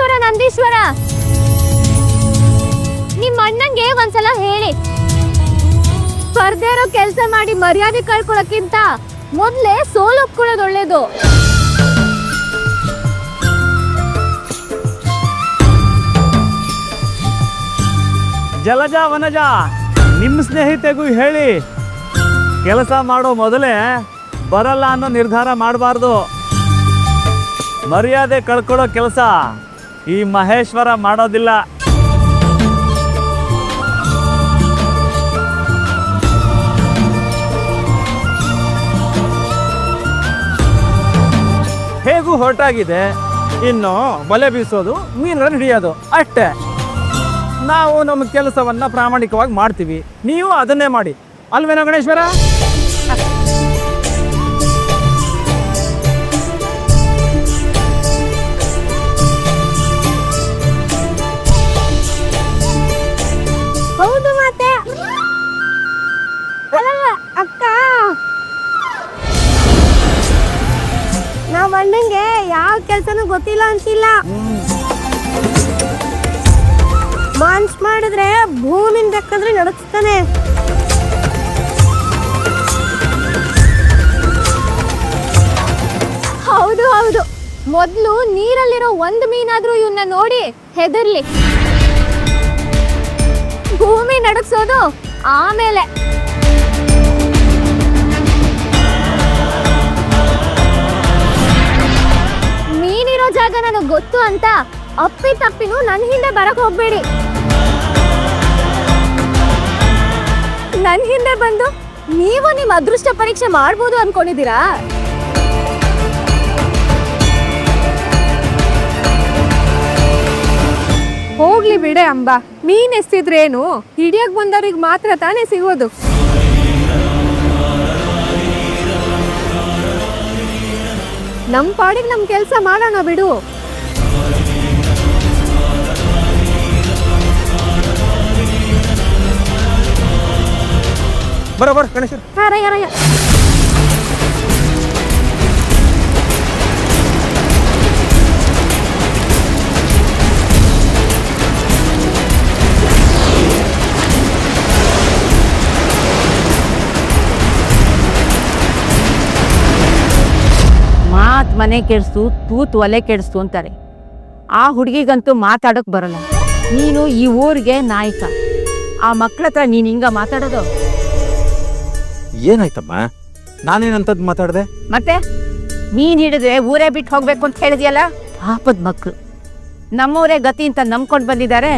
ಗಣೇಶ್ವರ ನಂದೀಶ್ವರ. ನಿಮ್ಮ ಅಣ್ಣಂಗೆ ಒಂದ್ಸಲ ಹೇಳಿ. ಸ್ಪರ್ಧೆ ಇರೋ ಕೆಲ್ಸ ಮಾಡಿ ಮರ್ಯಾದೆ ಕಳ್ಕೊಳಕ್ಕಿಂತ ಮೊದ್ಲೇ ಸೋಲು ಒಪ್ಕೊಳ್ಳೋದು ಒಳ್ಳೇದು. ಜಲಜ, ವನಜ ನಿಮ್ಮ ಸ್ನೇಹಿತೆಗೂ ಹೇಳಿ. ಕೆಲಸ ಮಾಡೋ ಮೊದಲೇ ಬರಲ್ಲ ಅನ್ನೋ ನಿರ್ಧಾರ ಮಾಡಬಾರ್ದು. ಮರ್ಯಾದೆ ಕಳ್ಕೊಳ್ಳೋ ಕೆಲಸ ಈ ಮಹೇಶ್ವರ ಮಾಡೋದಿಲ್ಲ. ಹೇಗೂ ಹೊರಟಾಗಿದೆ. ಇನ್ನು ಬಲೆ ಬೀಸೋದು, ಮೀನುಗಳನ್ನು ಹಿಡಿಯೋದು, ಅಷ್ಟೇ. ನಾವು ನಮ್ಮ ಕೆಲಸವನ್ನ ಪ್ರಾಮಾಣಿಕವಾಗಿ ಮಾಡ್ತೀವಿ. ನೀವು ಅದನ್ನೇ ಮಾಡಿ. ಅಲ್ವೇನೋ ಗಣೇಶ್ವರ? ಕೆಲ್ಸನೂ ಗೊತ್ತಿಲ್ಲ ಅಂತಿಲ್ಲ. ಮಾನ್ಸ್ ಮಾಡಿದ್ರೆ ಭೂಮಿನ ಬೇಕಂದ್ರೆ ನಡೆಸ್ತಾನೆ. ಹೌದು ಹೌದು. ಮೊದ್ಲು ನೀರಲ್ಲಿರೋ ಒಂದು ಮೀನಾದ್ರೂ ಇವನ್ನ ನೋಡಿ ಹೆದರ್ಲಿ. ಭೂಮಿ ನಡಗ್ಸೋದು ಆಮೇಲೆ. ನನಗೆ ಗೊತ್ತು ಅಂತ ಅಪ್ಪಿ ತಪ್ಪಿನೂ ನನ್ನ ಹಿಂದೆ ಬರಕ್ ಹೋಗ್ಬೇಡಿ. ನನ್ನ ಹಿಂದೆ ಬಂದು ನೀವು ನಿಮ್ಮ ಅದೃಷ್ಟ ಪರೀಕ್ಷೆ ಮಾಡ್ಬೋದು ಅನ್ಕೊಂಡಿದ್ದೀರಾ? ಹೋಗ್ಲಿ ಬಿಡೆ ಅಂಬ, ಮೀನ್ ಎಸ್ತಿದ್ರೇನು? ಹಿಡಿಯಕ್ ಬಂದವ್ರಿಗೆ ಮಾತ್ರ ತಾನೇ ಸಿಗೋದು. ನಮ್ ಪಾಡಿಗೆ ನಮ್ ಕೆಲ್ಸ ಮಾಡೋಣ ಬಿಡು. ಗಣೇಶ್ವರ ರಯ್ಯ ರಯ್ಯ. ಮಾತ್ ಮನೆ ಕೆಡಿಸ್ತು ತೂತ್ ಒಲೆ ಕೆಡಿಸ್ತು ಅಂತಾರೆ. ಆ ಹುಡುಗಿಗಂತೂ ಮಾತಾಡೋಕೆ ಬರಲ್ಲ. ನೀನು ಈ ಊರಿಗೆ ನಾಯಕ. ಆ ಮಕ್ಳ ಹತ್ರ ನೀನು ಹಿಂಗ ಮಾತಾಡೋದು? ಏನಾಯ್ತಮ್ಮ? ನಾನೇನಂತದ್ ಮಾತಾಡ್ದೆ? ಮತ್ತೆ? ಮೀನ್ ಹಿಡಿದ್ರೆ ಊರೇ ಬಿಟ್ಟು ಹೋಗ್ಬೇಕು ಅಂತ ಹೇಳಿದ್ಯಲ್ಲ? ಪಾಪದ ಮಕ್ಕಳು ನಮ್ಮೂರೇ ಗತಿ ಅಂತ ನಂಬ್ಕೊಂಡು ಬಂದಿದ್ದಾರೆ.